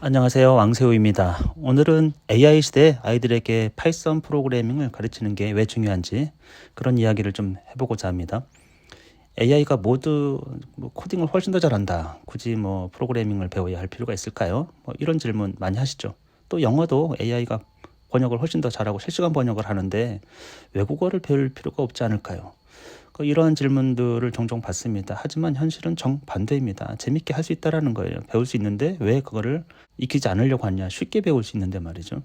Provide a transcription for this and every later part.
안녕하세요. 왕세호입니다. 오늘은 AI 시대 아이들에게 파이썬 프로그래밍을 가르치는 게 왜 중요한지 그런 이야기를 좀 해보고자 합니다. AI가 모두 뭐 코딩을 훨씬 더 잘한다. 굳이 뭐 프로그래밍을 배워야 할 필요가 있을까요? 뭐 이런 질문 많이 하시죠. 또 영어도 AI가 번역을 훨씬 더 잘하고 실시간 번역을 하는데 외국어를 배울 필요가 없지 않을까요? 그 이러한 질문들을 종종 받습니다. 하지만 현실은 정반대입니다. 재밌게 할 수 있다라는 거예요. 배울 수 있는데 왜 그거를 익히지 않으려고 하냐. 쉽게 배울 수 있는데 말이죠.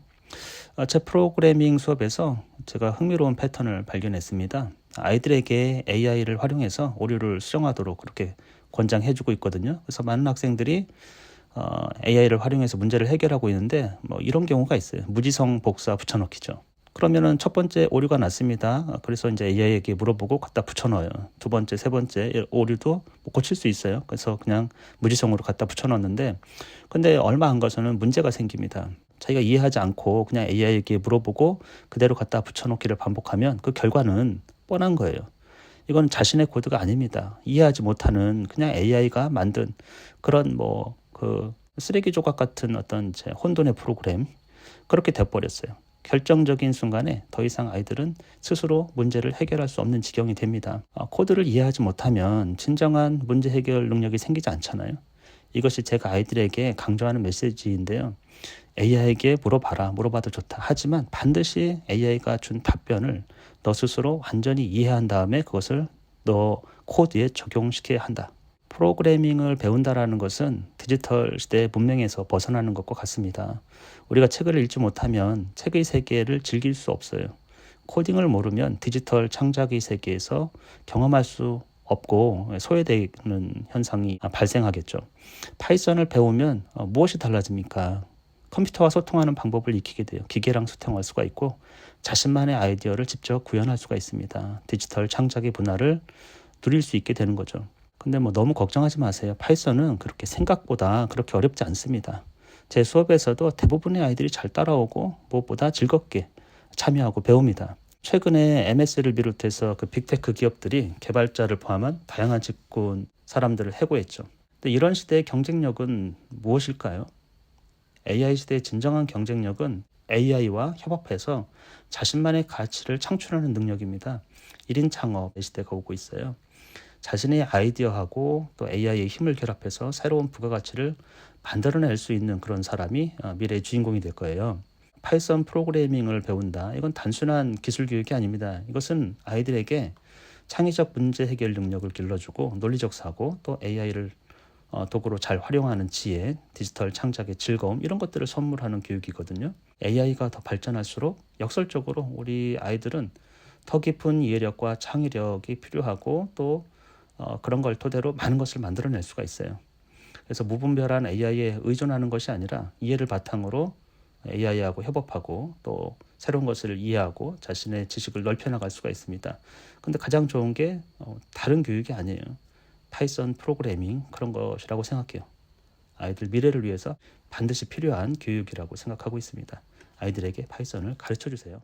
어, 제 프로그래밍 수업에서 제가 흥미로운 패턴을 발견했습니다. 아이들에게 AI를 활용해서 오류를 수정하도록 그렇게 권장해주고 있거든요. 그래서 많은 학생들이 어, AI를 활용해서 문제를 해결하고 있는데 뭐 이런 경우가 있어요. 무지성 복사 붙여넣기죠. 그러면은 첫 번째 오류가 났습니다. 그래서 이제 AI에게 물어보고 갖다 붙여넣어요. 두 번째, 세 번째 오류도 뭐 고칠 수 있어요. 그래서 그냥 무지성으로 갖다 붙여넣었는데, 근데 얼마 안 가서는 문제가 생깁니다. 자기가 이해하지 않고 그냥 AI에게 물어보고 그대로 갖다 붙여넣기를 반복하면 그 결과는 뻔한 거예요. 이건 자신의 코드가 아닙니다. 이해하지 못하는 그냥 AI가 만든 그런 뭐 그 쓰레기 조각 같은 어떤 제 혼돈의 프로그램 그렇게 돼버렸어요. 결정적인 순간에 더 이상 아이들은 스스로 문제를 해결할 수 없는 지경이 됩니다. 아, 코드를 이해하지 못하면 진정한 문제 해결 능력이 생기지 않잖아요. 이것이 제가 아이들에게 강조하는 메시지인데요. AI에게 물어봐라. 물어봐도 좋다. 하지만 반드시 AI가 준 답변을 너 스스로 완전히 이해한 다음에 그것을 너 코드에 적용시켜야 한다. 프로그래밍을 배운다라는 것은 디지털 시대의 문명에서 벗어나는 것과 같습니다. 우리가 책을 읽지 못하면 책의 세계를 즐길 수 없어요. 코딩을 모르면 디지털 창작의 세계에서 경험할 수 없고 소외되는 현상이 발생하겠죠. 파이썬을 배우면 어, 무엇이 달라집니까? 컴퓨터와 소통하는 방법을 익히게 돼요. 기계랑 소통할 수가 있고 자신만의 아이디어를 직접 구현할 수가 있습니다. 디지털 창작의 문화를 누릴 수 있게 되는 거죠. 근데 뭐 너무 걱정하지 마세요. 파이썬은 그렇게 생각보다 그렇게 어렵지 않습니다. 제 수업에서도 대부분의 아이들이 잘 따라오고 무엇보다 즐겁게 참여하고 배웁니다. 최근에 MS를 비롯해서 그 빅테크 기업들이 개발자를 포함한 다양한 직군 사람들을 해고했죠. 근데 이런 시대의 경쟁력은 무엇일까요? AI 시대의 진정한 경쟁력은 AI와 협업해서 자신만의 가치를 창출하는 능력입니다. 1인 창업의 시대가 오고 있어요. 자신의 아이디어하고 또 AI의 힘을 결합해서 새로운 부가가치를 만들어낼 수 있는 그런 사람이 어, 미래의 주인공이 될 거예요. 파이썬 프로그래밍을 배운다. 이건 단순한 기술 교육이 아닙니다. 이것은 아이들에게 창의적 문제 해결 능력을 길러주고 논리적 사고 또 AI를 어, 도구로 잘 활용하는 지혜, 디지털 창작의 즐거움 이런 것들을 선물하는 교육이거든요. AI가 더 발전할수록 역설적으로 우리 아이들은 더 깊은 이해력과 창의력이 필요하고 또 어, 그런 걸 토대로 많은 것을 만들어낼 수가 있어요. 그래서 무분별한 AI에 의존하는 것이 아니라 이해를 바탕으로 AI하고 협업하고 또 새로운 것을 이해하고 자신의 지식을 넓혀나갈 수가 있습니다. 근데 가장 좋은 게 어, 다른 교육이 아니에요. 파이썬 프로그래밍 그런 것이라고 생각해요. 아이들 미래를 위해서 반드시 필요한 교육이라고 생각하고 있습니다. 아이들에게 파이썬을 가르쳐 주세요.